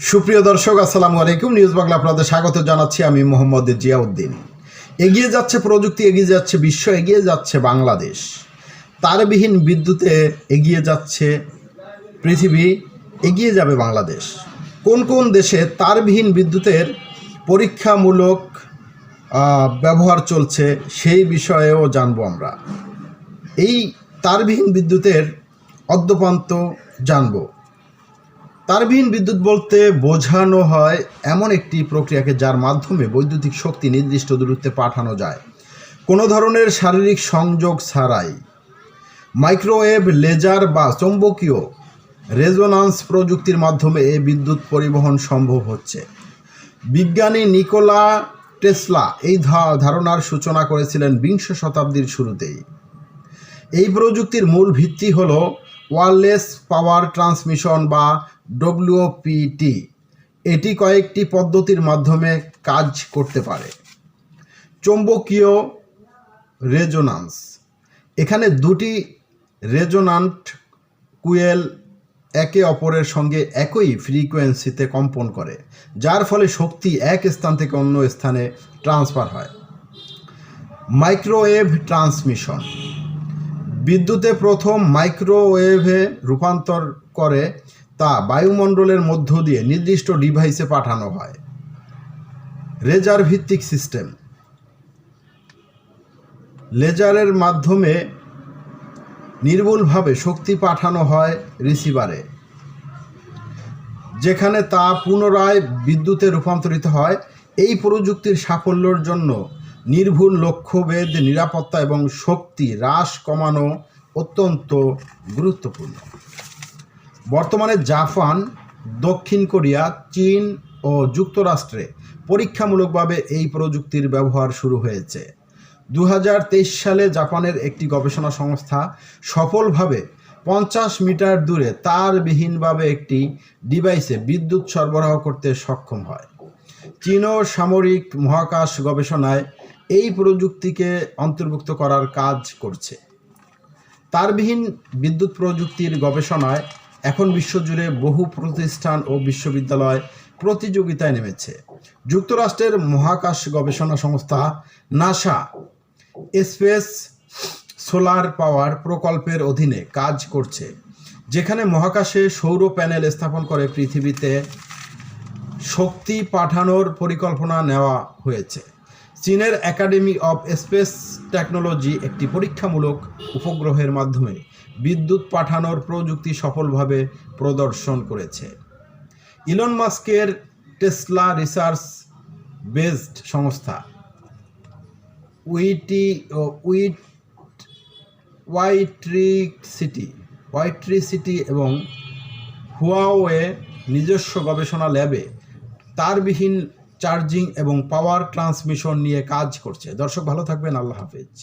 সুপ্রিয় দর্শক, আসসালামু আলাইকুম। নিউজ বাংলা আপনাদের স্বাগত জানাচ্ছি আমি মোহাম্মদ জিয়াউদ্দিন। এগিয়ে যাচ্ছে প্রযুক্তি, এগিয়ে যাচ্ছে বিশ্ব, এগিয়ে যাচ্ছে বাংলাদেশ। তারবিহীন বিদ্যুতে এগিয়ে যাচ্ছে পৃথিবী, এগিয়ে যাবে বাংলাদেশ। কোন কোন দেশে তারবিহীন বিদ্যুতের পরীক্ষামূলক ব্যবহার চলছে সেই বিষয়েও জানব আমরা। এই তারবিহীন বিদ্যুতের অদ্যপান্ত জানব। তারবিহীন বিদ্যুৎ বলতে বোঝানো হয় এমন একটি প্রক্রিয়াকে যার মাধ্যমে বৈদ্যুতিক শক্তি নির্দিষ্ট দূরত্বে পাঠানো যায়। কোনো ধরনের শারীরিক সংযোগ ছাড়াই। মাইক্রোওয়েভ, লেজার বা চৌম্বকীয় রেজোনান্স প্রযুক্তির মাধ্যমে এই বিদ্যুৎ পরিবহন সম্ভব হচ্ছে। বিজ্ঞানী নিকোলা টেসলা এই ধারণার সূচনা করেছিলেন বিংশ শতাব্দীর শুরুতেই। এই প্রযুক্তির মূল ভিত্তি হল ওয়ারলেস পাওয়ার ট্রান্সমিশন বা ডব্লিউপিটি এটি কয়েকটি পদ্ধতির মাধ্যমে কাজ করতে পারে। চৌম্বকীয় রেজোনান্স, এখানে দুটি রেজোনান্ট কুয়েল একে অপরের সঙ্গে একই ফ্রিকোয়েন্সিতে কম্পন করে, যার ফলে শক্তি এক স্থান থেকে অন্য স্থানে ট্রান্সফার হয়। মাইক্রোওয়েভ ট্রান্সমিশন, বিদ্যুতে প্রথম মাইক্রোওয়েভে রূপান্তর করে তা বায়ুমণ্ডলের মধ্য দিয়ে নির্দিষ্ট ডিভাইসে পাঠানো হয়। রেজার ভিত্তিক সিস্টেম। লেজারের মাধ্যমে নির্ভুলভাবে শক্তি পাঠানো হয় রিসিভারে, যেখানে তা পুনরায় বিদ্যুতে রূপান্তরিত হয়। এই প্রযুক্তির সাফল্যের জন্য নির্ভুল লক্ষ্যভেদ, নিরাপত্তা এবং শক্তি হ্রাস কমানো অত্যন্ত গুরুত্বপূর্ণ। বর্তমানে জাপান দক্ষিণ কোরিয়া, চীন ও যুক্তরাষ্ট্রে পরীক্ষামূলকভাবে এই প্রযুক্তির ব্যবহার শুরু হয়েছে। দু হাজার তেইশ সালে জাপানের একটি গবেষণা সংস্থা সফলভাবে পঞ্চাশ মিটার দূরে তারবিহীনভাবে একটি ডিভাইসে বিদ্যুৎ সরবরাহ করতে সক্ষম হয়। চীনও সামরিক মহাকাশ গবেষণায় এই প্রযুক্তিকে অন্তর্ভুক্ত করার কাজ করছে। তারবিহীন বিদ্যুৎ প্রযুক্তির গবেষণায় এখন বিশ্বজুড়ে বহু প্রতিষ্ঠান ও বিশ্ববিদ্যালয় প্রতিযোগিতায় নেমেছে। যুক্তরাষ্ট্রের মহাকাশ গবেষণা সংস্থা নাসা স্পেস সোলার পাওয়ার প্রকল্পের অধীনে কাজ করছে, যেখানে মহাকাশে সৌর প্যানেল স্থাপন করে পৃথিবীতে শক্তি পাঠানোর পরিকল্পনা নেওয়া হয়েছে। চীনের একাডেমি অব স্পেস টেকনোলজি একটি পরীক্ষামূলক উপগ্রহের মাধ্যমে বিদ্যুৎ পাঠানোর প্রযুক্তি সফলভাবে প্রদর্শন করেছে। ইলন মাস্কের টেসলা রিসার্চ বেসড সংস্থা। উইটি উইট ওয়াইট্রিক সিটি ওয়াইট্রি সিটি এবং হুয়াওয়ে নিজস্ব গবেষণা ল্যাবে তারবিহীন চার্জিং এবং পাওয়ার ট্রান্সমিশন নিয়ে কাজ করছে। দর্শক ভালো থাকবেন আল্লাহ হাফেজ।